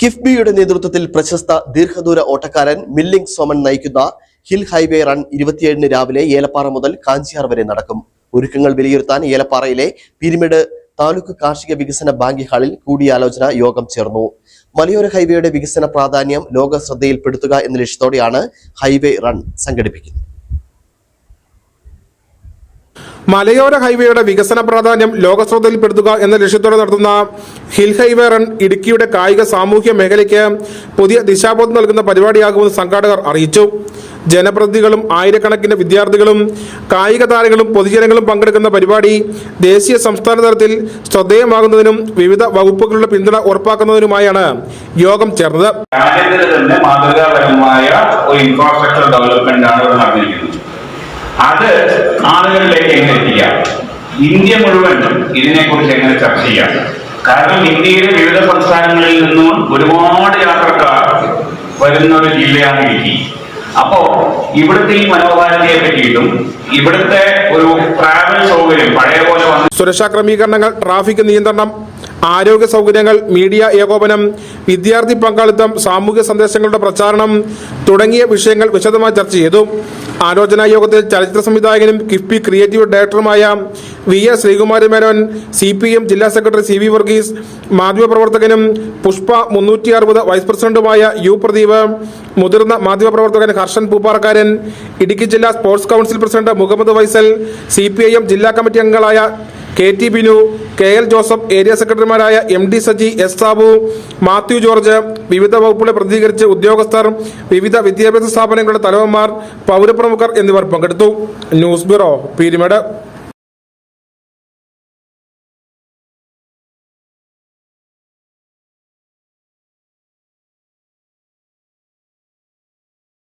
കിഫ്ബിയുടെ നേതൃത്വത്തിൽ പ്രശസ്ത ദീർഘദൂര ഓട്ടക്കാരൻ മില്ലിംഗ് സോമൻ നയിക്കുന്ന ഹിൽ ഹൈവേ റൺ ഇരുപത്തിയേഴിന് രാവിലെ ഏലപ്പാറ മുതൽ കാഞ്ചിയാർ വരെ നടക്കും. ഒരുക്കങ്ങൾ വിലയിരുത്താൻ ഏലപ്പാറയിലെ പിരിമിഡ് താലൂക്ക് കാർഷിക വികസന ബാങ്ക് ഹാളിൽ കൂടിയാലോചന യോഗം ചേർന്നു. മലയോര ഹൈവേയുടെ വികസന പ്രാധാന്യം ലോക ശ്രദ്ധയിൽപ്പെടുത്തുക എന്ന ലക്ഷ്യത്തോടെയാണ് ഹൈവേ റൺ സംഘടിപ്പിക്കുന്നത്. മലയോര ഹൈവേയുടെ വികസന പ്രാധാന്യം ലോകശ്രദ്ധയിൽപ്പെടുത്തുക എന്ന ലക്ഷ്യത്തോടെ നടത്തുന്ന ഹിൽ ഹൈവേ റൺ ഇടുക്കിയുടെ കായിക സാമൂഹ്യ മേഖലയ്ക്ക് പുതിയ ദിശാബോധം നൽകുന്ന പരിപാടിയാകുമെന്ന് സംഘാടകർ അറിയിച്ചു. ജനപ്രതിനിധികളും ആയിരക്കണക്കിന് വിദ്യാർത്ഥികളും കായിക താരങ്ങളും പൊതുജനങ്ങളും പങ്കെടുക്കുന്ന പരിപാടി ദേശീയ സംസ്ഥാന തലത്തിൽ ശ്രദ്ധേയമാകുന്നതിനും വിവിധ വകുപ്പുകളുടെ പിന്തുണ ഉറപ്പാക്കുന്നതിനുമായാണ് യോഗം ചേർന്നത്. മാതൃകാപരമായ ഒരു ഇൻഫ്രാസ്ട്രക്ചർ ഡെവലപ്മെന്റ് ആണ് നടന്നിരിക്കുന്നത്. അത് ആളുകളിലേക്ക് എങ്ങനെ എത്തിക്കാം ഇന്ത്യ മുഴുവൻ ഇതിനെക്കുറിച്ച് എങ്ങനെ ചർച്ച ചെയ്യാം? കാരണം ഇന്ത്യയിലെ വിവിധ സംസ്ഥാനങ്ങളിൽ നിന്നും ഒരുപാട് യാത്രക്കാർ വരുന്ന ഒരു ജില്ലയാണ് ഇടുക്കി. അപ്പോ ഇവിടുത്തെ ഈ മനോഹാരിതയെ പറ്റിയിട്ടും ഇവിടുത്തെ ഒരു ട്രാവൽ സൗകര്യം പഴയ പോലെ സുരക്ഷാ ക്രമീകരണങ്ങൾ ട്രാഫിക് നിയന്ത്രണം ആരോഗ്യ സൗകര്യങ്ങൾ മീഡിയ ഏകോപനം വിദ്യാർത്ഥി പങ്കാളിത്തം സാമൂഹ്യ സന്ദേശങ്ങളുടെ പ്രചാരണം തുടങ്ങിയ വിഷയങ്ങൾ വിശദമായി ചർച്ച ചെയ്തു. ആലോചനാ യോഗത്തിൽ ചലച്ചിത്ര സംവിധായകനും കിഫ്ബി ക്രിയേറ്റീവ് ഡയറക്ടറുമായ V S Sreekumaran Menon C P M ജില്ലാ സെക്രട്ടറി സി വി വർഗീസ് മാധ്യമപ്രവർത്തകനും പുഷ്പ മുന്നൂറ്റി അറുപത് വൈസ് പ്രസിഡന്റുമായ യു പ്രദീപ് മുതിർന്ന മാധ്യമപ്രവർത്തകൻ ഹർഷൻ പൂപ്പാറക്കാരൻ ഇടുക്കി ജില്ലാ sports council president Muhammad Vaisal C ജില്ലാ കമ്മിറ്റി അംഗങ്ങളായ K T Binu K L Joseph area സെക്രട്ടറിമാരായ M D Saji S Sabu Mathew George വിവിധ വകുപ്പുകളെ പ്രതികരിച്ച് ഉദ്യോഗസ്ഥർ വിവിധ വിദ്യാഭ്യാസ സ്ഥാപനങ്ങളുടെ തലവന്മാർ പൗരപ്രമുഖർ എന്നിവർ പങ്കെടുത്തു. News bureau Peermade.